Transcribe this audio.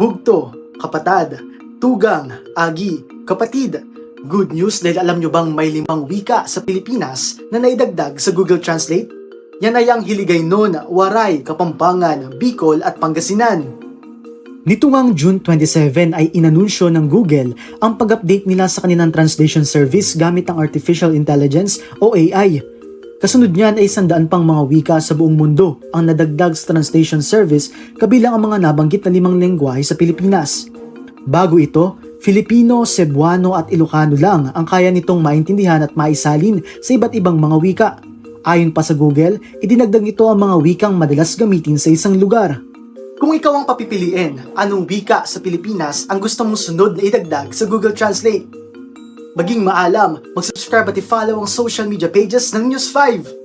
bugto, kapatad, tugang, agi, kapatid. Good news dahil alam nyo bang may limang wika sa Pilipinas na naidagdag sa Google Translate? Yan ay ang Hiligaynon, Waray, Kapampangan, Bicol at Pangasinan. Nito ngang June 27 ay inanunsyo ng Google ang pag-update nila sa kanilang translation service gamit ang Artificial Intelligence o AI. Kasunod niyan ay sandaan pang mga wika sa buong mundo ang nadagdag sa translation service kabilang ang mga nabanggit na limang lengguwahe sa Pilipinas. Bago ito, Filipino, Cebuano at Ilocano lang ang kaya nitong maintindihan at maisalin sa iba't ibang mga wika. Ayon pa sa Google, idinagdag nito ang mga wikang madalas gamitin sa isang lugar. Kung ikaw ang papipiliin, anong wika sa Pilipinas ang gusto mong sunod na idagdag sa Google Translate? Maging maalam, mag-subscribe at i-follow ang social media pages ng News 5.